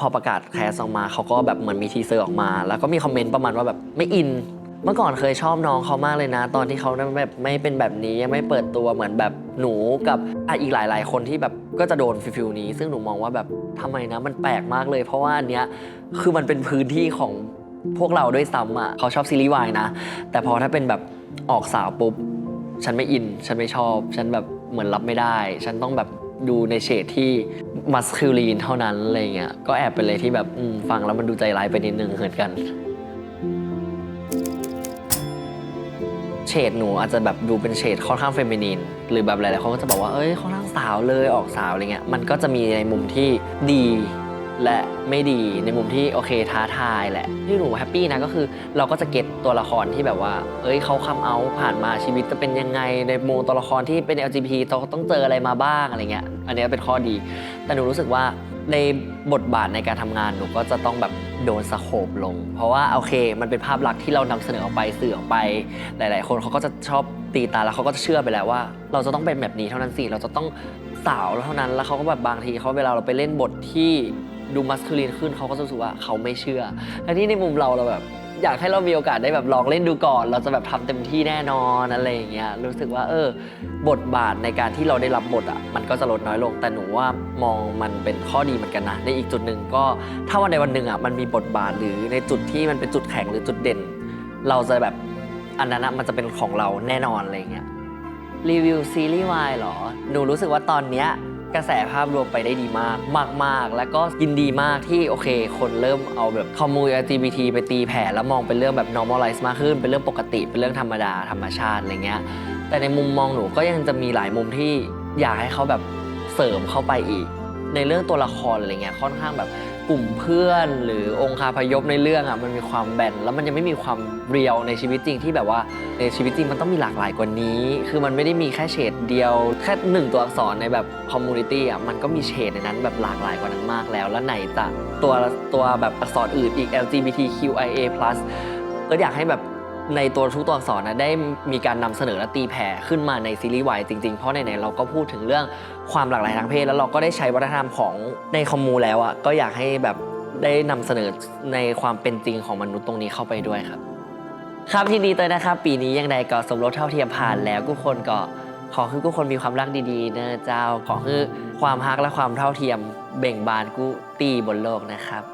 พอประกาศแคสออกมาเขาก็แบบเหมือนมีทีเซอร์ออกมา แล้วก็มีคอมเมนต์ประมาณว่าแบบไม่อิน เมื่อก่อนเคยชอบน้องเขามากเลยนะ ตอนที่เขาแบบไม่เป็นแบบนี้ยังไม่เปิดตัวเหมือนแบบหนูกับอะอีกหลาย ๆ คนที่แบบก็จะโดนฟิลนี้ ซึ่งหนูมองว่าแบบทำไมนะมันแปลกมากเลย เพราะว่าอันเนี้ยคือมันเป็นพื้นที่ของพวกเราด้วยซ้ำอะเขาชอบซีรีส์วายนะ แต่พอถ้าเป็นแบบออกสาวปุ๊บฉันไม่อิน ฉันไม่ชอบ ฉันแบบเหมือนรับไม่ได้ ฉันต้องแบบดูในเฉดที่ มัสคิลีนเท่านั้นอะไรเงี้ยก็แอบเป็นเลยที่แบบฟังแล้วมันดูใจร้ายไปนิดนึงเหมือนกัน เฉดหนูอาจจะแบบดูเป็นเฉดค่อนข้างเฟมินีนหรือแบบหลายๆคนก็จะบอกว่าเอ้ยค่อนข้างสาวเลยออกสาวอะไรเงี้ยมันก็จะมีในมุมที่ดี และไม่ดีในมุมที่โอเคท้าทายแหละที่หนูแฮปปี้นะก็คือเราก็จะเก็ตตัวละครที่แบบว่า เอ้ยเขาคัมเอาผ่านมาชีวิตจะเป็นยังไงในมุมตัวละครที่เป็น LGBT ต้องเจออะไรมาบ้างอะไรเงี้ยอันนี้เป็นข้อดี แต่หนูรู้สึกว่าในบทบาทในการทำงานหนูก็จะต้องแบบโดนสโคบลง เพราะว่าโอเค มันเป็นภาพลักษณ์ที่เรานำเสนอออกไปสื่อออกไป หลาย ๆ คนเขาก็จะชอบตีตาแล้วเขาก็จะเชื่อไปแล้วว่า เราจะต้องเป็นแบบนี้เท่านั้นสิเราจะต้องสาวเท่านั้นแล้วเขาก็แบบบางทีเขาเวลาเราไปเล่นบทที่ ดูมัสคูลีนขึ้นเขาก็จะรู้สึกว่าเขาไม่เชื่อทั้งที่ในมุมเราเราแบบ อยากให้เรามีโอกาสได้แบบลองเล่นดูก่อน เราจะแบบทำเต็มที่แน่นอนอะไรอย่างเงี้ยรู้สึกว่า เออ บทบาทในการที่เราได้รับบทอะมันก็จะลดน้อยลง แต่หนูว่ามองมันเป็นข้อดีเหมือนกันนะในอีกจุดหนึ่งก็ถ้าวันใดวันหนึ่งอะมันมีบทบาทหรือในจุดที่มันเป็นจุดแข็งหรือจุดเด่น เราจะแบบอันนั้นอะมันจะเป็นของเราแน่นอนอะไรเงี้ยรีวิวซีรีส์วายเหรอ หนูรู้สึกว่าตอนเนี้ย กระแสภาพรวมไปได้ดีมาก มาก ๆ แล้วก็ยินดีมากที่โอเค คนเริ่มเอาแบบคอมมูน LGBT ไปตีแผ่แล้วมองเป็นเรื่องแบบ normalize มากขึ้น เป็นเรื่องปกติ เป็นเรื่องธรรมดาธรรมชาติอะไรเงี้ย แต่ในมุมมองหนูก็ยังจะมีหลายมุมที่อยากให้เขาแบบเสริมเข้าไปอีก ในเรื่องตัวละครอะไรเงี้ยค่อนข้างแบบกลุ่มเพื่อนหรือองค์คาพยพในเรื่องอะมันมีความแบนแล้วมันยังไม่มีความเรียวในชีวิตจริงที่แบบว่าในชีวิตจริงมันต้องมีหลากหลายกว่านี้ คือมันไม่ได้มีแค่เฉดเดียว แค่หนึ่งตัวอักษรในแบบคอมมูนิตี้อะมันก็มีเฉดในนั้นแบบหลากหลายกว่านั้นมากแล้ว แล้วไหนจะตัวตัวแบบอักษรอื่นอีก LGBTQIA+ ก็อยากให้แบบ ในตัวทุกตัวอักษรนะได้มีการนำเสนอและตีแผ่ขึ้นมาในซีรีส์วายจริงๆ เพราะไหนๆเราก็พูดถึงเรื่องความหลากหลายทางเพศ แล้วเราก็ได้ใช้วัฒนธรรมของในคอมมูแล้วอะก็อยากให้แบบได้นำเสนอในความเป็นจริงของมนุษย์ตรงนี้เข้าไปด้วยครับ ครับทีนี้เตยนะครับ ปีนี้ยังใดก็สมรสเท่าเทียมผ่านแล้วทุกคนก็ขอคือทุกคนมีความรักดีๆเนอะเจ้าขอคือความฮักและความเท่าเทียมเบ่งบานกุตีบนโลกนะครับ